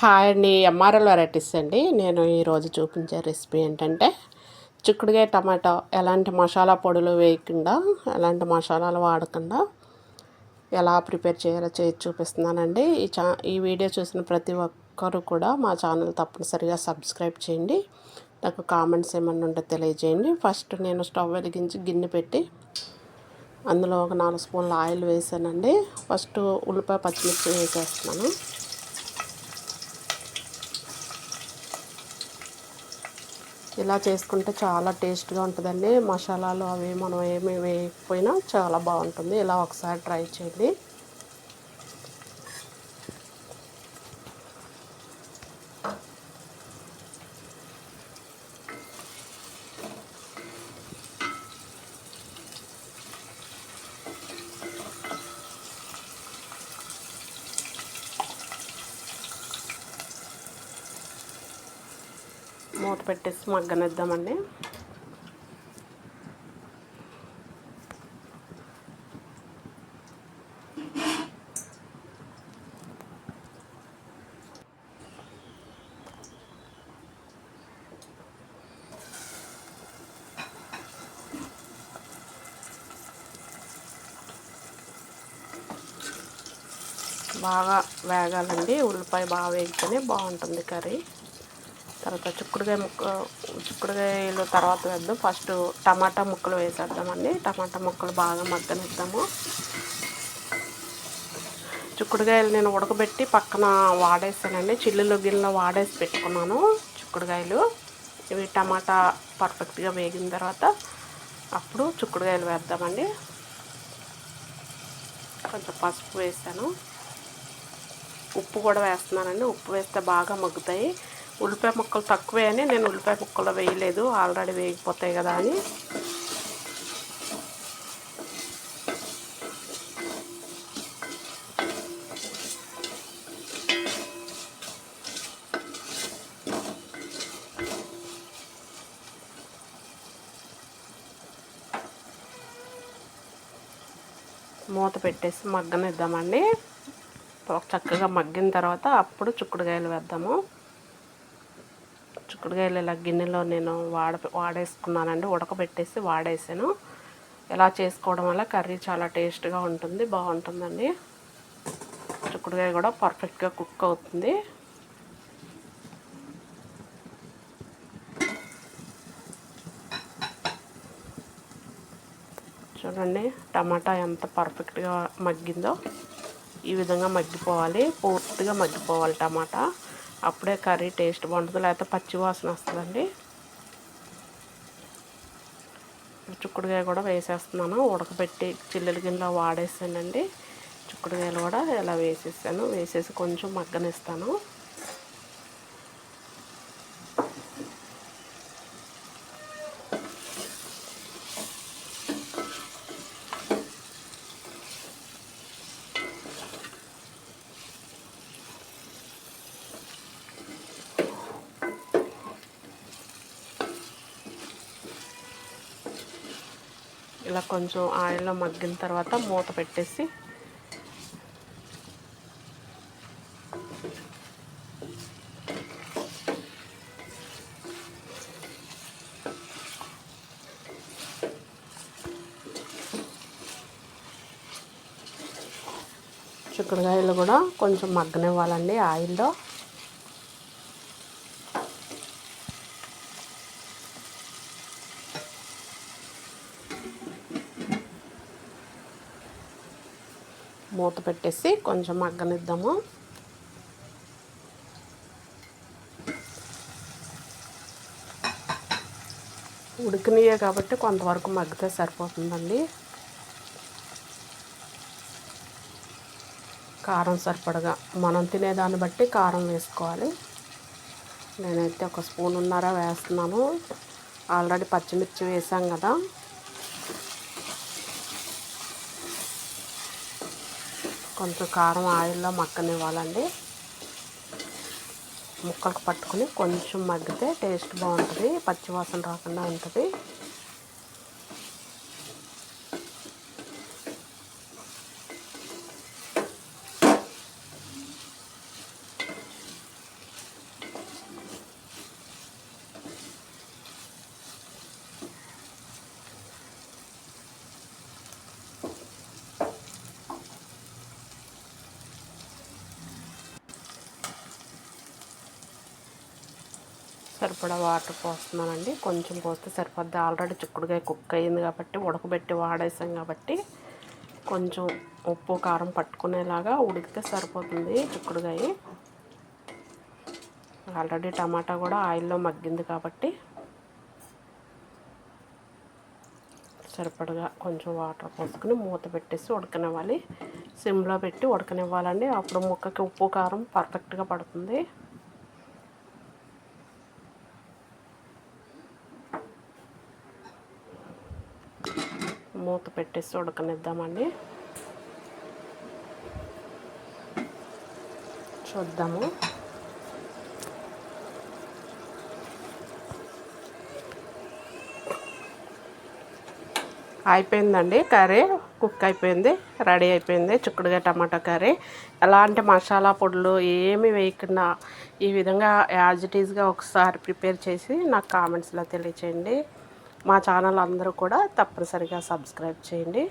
Hi అండి MRL varieties అండి. నేను ఈరోజు చూపించే రెసిపీ ఏంటంటే చిక్కుడుగాయ టమాటో. ఎలాంటి మసాలా పొడులు వేయకుండా ఎలాంటి మసాలాలు వాడకుండా ఎలా ప్రిపేర్ చేయాలో చేసి చూపిస్తున్నానండి. ఈ చా ఈ వీడియో చూసిన ప్రతి ఒక్కరు కూడా మా ఛానల్ తప్పనిసరిగా సబ్స్క్రైబ్ చేయండి. నాకు కామెంట్స్ ఏమన్నా ఉంటే తెలియజేయండి. ఫస్ట్ నేను స్టవ్ వెలిగించి గిన్నె పెట్టి అందులో ఒక నాలుగు స్పూన్ల ఆయిల్ వేసానండి. ఫస్ట్ ఉల్లిపాయ పచ్చిమిర్చి వేసేస్తున్నాను. ఇలా చేసుకుంటే చాలా టేస్ట్గా ఉంటుందండి. మసాలాలు అవి మనం ఏమి వేయకపోయినా చాలా బాగుంటుంది. ఇలా ఒకసారి ట్రై చేయండి. మూత పెట్టేసి మగ్గనిద్దామండి. బాగా వేగాలండి. ఉల్లిపాయ బాగా వేగితేనే బాగుంటుంది కర్రీ. తర్వాత చిక్కుడుకాయ ముక్క చిక్కుడుకాయలు తర్వాత వేద్దాం. ఫస్ట్ టమాటా ముక్కలు వేసేద్దామండి. టమాటా ముక్కలు బాగా మగ్గనిద్దాము. చిక్కుడుకాయలు నేను ఉడకబెట్టి పక్కన వాడేసానండి చిల్లులు గిన్నెలో వాడేసి పెట్టుకున్నాను చిక్కుడుకాయలు. ఇవి టమాటా పర్ఫెక్ట్గా వేగిన తర్వాత అప్పుడు చిక్కుడుకాయలు వేద్దామండి. కొంచెం పసుపు వేసాను ఉప్పు కూడా వేస్తున్నానండి. ఉప్పు వేస్తే బాగా మగ్గుతాయి. ఉల్లిపాయ ముక్కలు తక్కువే అని నేను ఉల్లిపాయ ముక్కలు వేయలేదు. ఆల్రెడీ వేగిపోతాయి కదా అని. మూత పెట్టేసి మగ్గనిద్దామండి. చక్కగా మగ్గిన తర్వాత అప్పుడు చిక్కుడుకాయలు వేద్దాము. చిక్కుడుకాయలు ఇలా గిన్నెలో నేను వాడ వాడేసుకున్నానండి ఉడకబెట్టేసి వాడేసాను. ఇలా చేసుకోవడం వల్ల కర్రీ చాలా టేస్ట్గా ఉంటుంది బాగుంటుందండి. చిక్కుడుకాయ కూడా పర్ఫెక్ట్గా కుక్ అవుతుంది. చూడండి టమాటా ఎంత పర్ఫెక్ట్గా మగ్గిందో ఈ విధంగా మగ్గిపోవాలి పూర్తిగా మగ్గిపోవాలి టమాటా. అప్పుడే కర్రీ టేస్ట్ బాగుంటుంది. లేకపోతే పచ్చి వాసన వస్తుందండి. చుక్కుడుకాయ కూడా వేసేస్తున్నాను. ఉడకబెట్టి చిల్లెల గిన్నెలో వాడేసానండి. చుక్కుడుకాయలు కూడా ఇలా వేసేసాను. వేసేసి కొంచెం మగ్గనిస్తాను. ఇలా కొంచెం ఆయిల్లో మగ్గిన తర్వాత మూత పెట్టేసి చిక్కుడుకాయలు కూడా కొంచెం మగ్గనివ్వాలండి ఆయిల్లో. మూత పెట్టేసి కొంచెం మగ్గనిద్దాము. ఉడికినయే కాబట్టి కొంతవరకు మగ్గితే సరిపోతుందండి. కారం సరిపడగా మనం తినేదాన్ని బట్టి కారం వేసుకోవాలి. నేనైతే ఒక స్పూన్ ఉన్నారా వేస్తున్నాను. ఆల్రెడీ పచ్చిమిర్చి వేసాం కదా. కొంచెం కారం ఆయిల్లో మక్కనివ్వాలండి. ముక్కలకు పట్టుకుని కొంచెం మగ్గితే టేస్ట్ బాగుంటుంది. పచ్చివాసన రాకుండా ఉంటుంది. సరిపడా వాటర్ పోస్తున్నానండి. కొంచెం పోస్తే సరిపోద్ది. ఆల్రెడీ చిక్కుడుకాయ కుక్ అయింది కాబట్టి ఉడకబెట్టి వాడేసాం కాబట్టి కొంచెం ఉప్పు కారం పట్టుకునేలాగా ఉడికితే సరిపోతుంది చిక్కుడుగాయ ఆల్రెడీ టమాటా కూడా ఆయిల్లో మగ్గింది కాబట్టి సరిపడగా కొంచెం వాటర్ పోసుకుని మూత పెట్టేసి ఉడకనివ్వాలి. సిమ్లో పెట్టి ఉడకనివ్వాలండి. అప్పుడు ముక్కకి ఉప్పు కారం పర్ఫెక్ట్గా పడుతుంది. మూత పెట్టేసి ఉడకనిద్దామండి. చూద్దాము. అయిపోయిందండి కర్రీ కుక్ అయిపోయింది రెడీ అయిపోయింది చిక్కుడుగా టమాటా కర్రీ. ఎలాంటి మసాలా పొడులు ఏమి వేయకుండా ఈ విధంగా యాజ్ ఇట్ ఈజ్గా ఒకసారి ప్రిపేర్ చేసి నాకు కామెంట్స్లో తెలియచేయండి. మా ఛానల్ అందరూ కూడా తప్పనిసరిగా సబ్స్క్రైబ్ చేయండి.